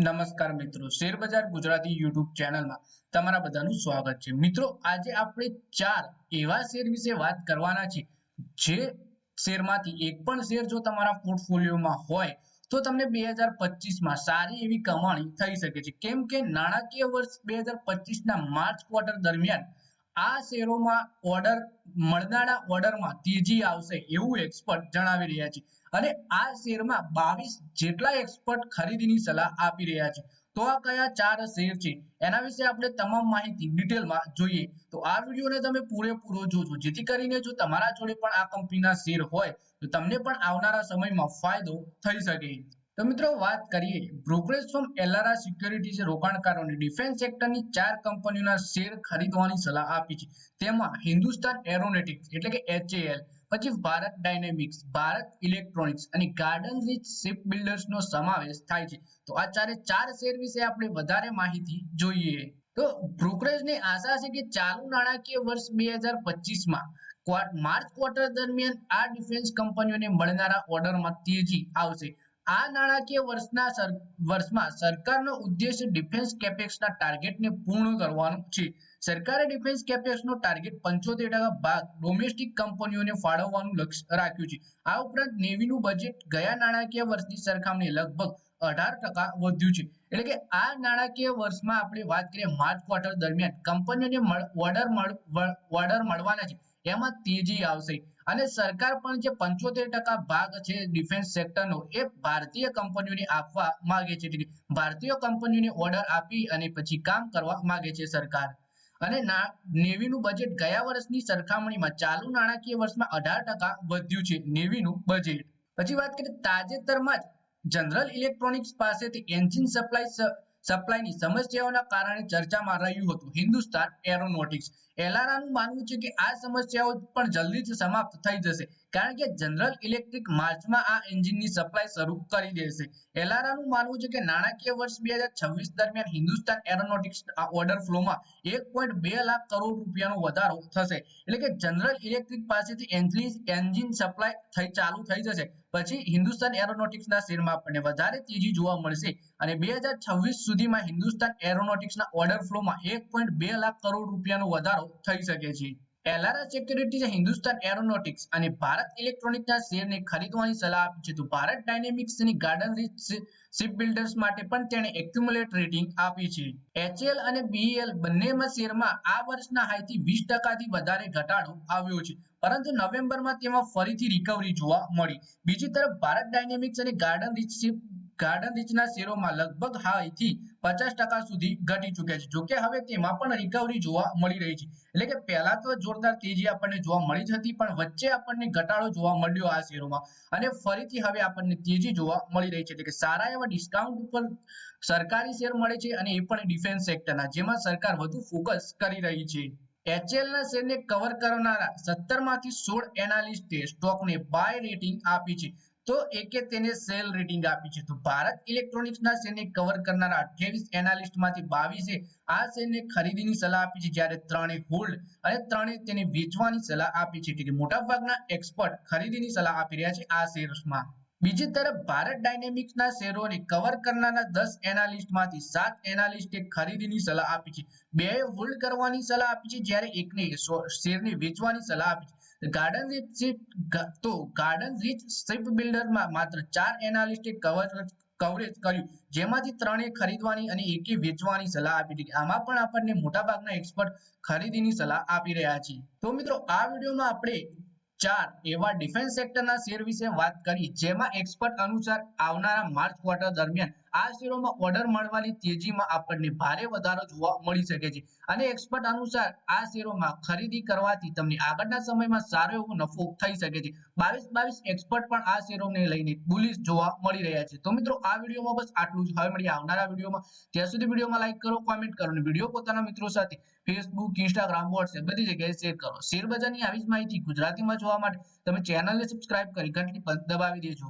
નમસ્કાર મિત્રો. Share Gujarati YouTube ચેનલમાં તમારા બધાનું સ્વાગત છે. મિત્રો, આજે આપણે ચાર એવા શેર વિશે વાત કરવાના છે, જે શેરમાંથી એક પણ શેર જો તમારા પોર્ટફોલિયોમાં હોય, તો તમને બે હજાર પચીસમાં સારી એવી કમાણી થઈ શકે છે. કેમ કે નાણાકીય વર્ષ બે હજાર પચીસના માર્ચ ક્વાર્ટર દરમિયાન આ શેરોમાં ઓર્ડર, મળનારા ઓર્ડરમાં તેજી આવશે એવું એક્સપર્ટ જણાવી રહ્યા છે. અને આ શેરમાં બાવીસ જેટલા એક્સપર્ટ ખરીદીની સલાહ આપી રહ્યા છે. તો આ કયા ચાર શેર છે? એના વિશે આપણે તમામ માહિતી ડિટેલમાં જોઈએ. તો આ વિડીયોને તમે પૂરેપૂરો જોજો. જેથી કરીને જો તમારા જોડે પણ આ કંપનીના શેર હોય, તો તમને પણ આવનારા સમયમાં ફાયદો થઈ શકે. તો મિત્રો, વાત કરીએ બ્રોકરેજ ફોર્મ એલારા સિક્યોરિટીઝે રોકાણકારોને. ડિફેન્સ સેક્ટરની ચાર કંપનીઓના શેર ખરીદવાની સલાહ આપી છે. તેમાં હિન્દુસ્તાન એરોનેટિક્સ એટલે કે એચએએલ પછી ભારત ડાયનેમિક્સ ભારત ઇલેક્ટ્રોનિક્સ અને ગાર્ડન રીચ શિપ બિલ્ડર્સનો સમાવેશ થાય છે. તો આ ચારે ચાર શેર વિશે આપણે વધારે માહિતી જોઈએ. તો બ્રોકરેજની આશા છે કે ચાલુ નાણાકીય વર્ષ બે હજાર પચીસમાં માર્ચ ક્વાર્ટર દરમિયાન આ ડિફેન્સ કંપનીઓને મળનારા ઓર્ડરમાં તેજી આવશે. આ નાણાકીય વર્ષના વર્ષમાં સરકારનો ઉદ્દેશ ડિફેન્સ કેપેક્સના ટાર્ગેટને પૂર્ણ કરવાનો છે. સરકારે ડિફેન્સ કેપેક્સનો ટાર્ગેટ પંચોતેર ટકા ભાગ ડોમેસ્ટિક કંપનીઓને ફાળવવાનું લક્ષ્ય રાખ્યું છે. આ ઉપરાંત નેવીનું બજેટ ગયા નાણાકીય વર્ષની સરખામણીએ લગભગ અઢાર ટકા વધ્યું છે. એટલે કે આ નાણાકીય વર્ષમાં આપણે વાત કરીએ માર્ચ ક્વાર્ટર દરમિયાન કંપનીઓને ઓર્ડર ઓર્ડર મળવાના છે. એમાં તેજી આવશે. અને સરકાર પણ જે પંચોતેર ટકા ભાગ છે ડિફેન્સ સેક્ટરનો, એ ભારતીય કંપનીઓને આપવા માંગે છે. એટલે ભારતીય કંપનીઓને ઓર્ડર આપી અને પછી કામ કરવા માંગે છે સરકાર. અને નેવીનું બજેટ ગયા વર્ષની સરખામણીમાં ચાલુ નાણાકીય વર્ષમાં અઢાર ટકા વધ્યું છે નેવીનું બજેટ પછી વાત કરીએ તાજેતરમાં જ જનરલ ઇલેક્ટ્રોનિક્સ પાસેથી એન્જિન સપ્લાય સપ્લાયની સમસ્યાઓના કારણે ચર્ચામાં રહ્યું હતું હિન્દુસ્તાન એરોનોટિક્સ એલારાનું માનવું છે કે આ સમસ્યાઓ પણ જલ્દી સમાપ્ત થઈ જશે. કારણ કે જનરલ ઇલેક્ટ્રિક માર્ચમાં આ એન્જિનની સપ્લાય શરૂ કરી દેશે. એલારાનું માનવું છે કે નાણાકીય વર્ષ બે હજાર દરમિયાન હિન્દુસ્તાન એરોનોટિક્સ ઓર્ડર ફ્લોમાં એક પોઈન્ટ બે લાખ કરોડ રૂપિયાનો વધારો થશે. એટલે કે જનરલ ઇલેક્ટ્રિક પાસેથી એન્જિન સપ્લાય થઈ, ચાલુ થઈ જશે. પછી હિન્દુસ્તાન એરોનોટિક્સના શેરમાં આપણને વધારે તેજી જોવા મળશે. અને બે હજાર છવ્વીસ સુધીમાં હિન્દુસ્તાન એરોનોટિક્સના ઓર્ડર ફ્લોમાં એક પોઈન્ટ બે લાખ કરોડ રૂપિયાનો વધારો થઈ શકે છે. એલારા સિક્યુરિટીઝે હિન્દુસ્તાન એરોનોટિક્સ અને ભારત ઇલેક્ટ્રોનિક્સના શેરને ખરીદવાની સલાહ આપી છે. તો ભારત ડાયનેમિક્સની ગાર્ડન રીચ શિપ બિલ્ડર્સ માટે પણ તેણે એક્યુમ્યુલેટ રેટિંગ આપી છે. એચએલ અને બીએલ બંનેમાં શેરમાં આ વર્ષના હાઈથી વીસ ટકાથી વધારે ઘટાડો આવ્યો છે. પરંતુ નવેમ્બરમાં તેમાં ફરીથી રિકવરી જોવા મળી. બીજી તરફ ભારત ડાયનેમિક્સ અને ગાર્ડન રીચ શિપ ગાર્ડન રીચના શેરોમાં લગભગ હાઈથી પચાસ ટકા સુધી ઘટી ચૂક્યા છે. જોકે હવે તેમાં પણ રિકવરી જોવા મળી રહી છે. એટલે કે પહેલા તો જોરદાર તેજી આપણને જોવા મળી જ હતી, પણ વચ્ચે આપણને ઘટાડો જોવા મળ્યો આ શેરોમાં. અને ફરીથી હવે આપણને તેજી જોવા મળી રહી છે. એટલે કે સારા એવા ડિસ્કાઉન્ટ ઉપર સરકારી શેર મળે છે અને એ પણ ડિફેન્સ સેક્ટરના જેમાં સરકાર વધુ ફોકસ કરી રહી છે. એચએલના શેરને કવર કરનારા સત્તરમાંથી સોળ એનાલિસ્ટે સ્ટોકને બાય રેટિંગ આપી છે. તો એકે તેને સેલ રેટિંગ આપી છે. તો ભારત ઇલેક્ટ્રોનિક્સના શેરને કવર કરનારા અઠ્યાવીસ એનાલિસ્ટમાંથી બાવીસે આ શેરને ખરીદીની સલાહ આપી છે. જ્યારે ત્રણે હોલ્ડ અને ત્રણે તેને વેચવાની સલાહ આપી છે. કે મોટાભાગના એક્સપર્ટ ખરીદીની સલાહ આપી રહ્યા છે આ શેર્સમાં બીજી તરફ ભારત ડાયનેમિક્સના શેરોને કવર કરનારા દસ એનાલિસ્ટમાંથી સાત એનાલિસ્ટે ખરીદીની સલાહ આપી છે. બે હોલ્ડ કરવાની સલાહ આપી છે. જ્યારે એકને શેરને વેચવાની સલાહ આપી છે. ગાર્ડન રીચ તો ગાર્ડન રીચ શિપ બિલ્ડરમાં માત્ર ચાર એનાલિસ્ટે કવર કવરેજ કર્યું. જેમાંથી ત્રણે ખરીદવાની અને એકે વેચવાની સલાહ આપી હતી. આમાં પણ આપણને મોટાભાગના એક્સપર્ટ ખરીદીની સલાહ આપી રહ્યા છે. તો મિત્રો, આ વિડીયોમાં આપણે ચાર એવા ડિફેન્સ સેક્ટરના શેર વિશે વાત કરી, જેમાં એક્સપર્ટ અનુસાર આવનારા માર્ચ ક્વાર્ટર દરમિયાન આ શેરોમાં ઓર્ડર મળવાની તેજીમાં આપણને ભારે વધારો જોવા મળી શકે છે. અને એક્સપર્ટ અનુસાર આ શેરોમાં ખરીદી કરવાથી તમને આગળના સમયમાં સારો એવો નફો થઈ શકે છે. બાવીસ બાવીસ એક્સપર્ટ પણ આ શેરોને લઈને બુલિશ જોવા મળી રહ્યા છે. તો મિત્રો, આ વિડીયોમાં બસ આટલું જ. હવે મળીએ આવનારા વિડીયોમાં. ત્યાં સુધી વિડીયોમાં લાઈક કરો કોમેન્ટ કરો અને વીડિયો પોતાના મિત્રો સાથે ફેસબુક ઇન્સ્ટાગ્રામ વોટ્સએપ બધી જગ્યાએ શેર કરો. શેર બજારની આવી જ માહિતી ગુજરાતીમાં જોવા માટે તમે ચેનલને સબસ્ક્રાઇબ કરી ઘંટડી દબાવી દેજો.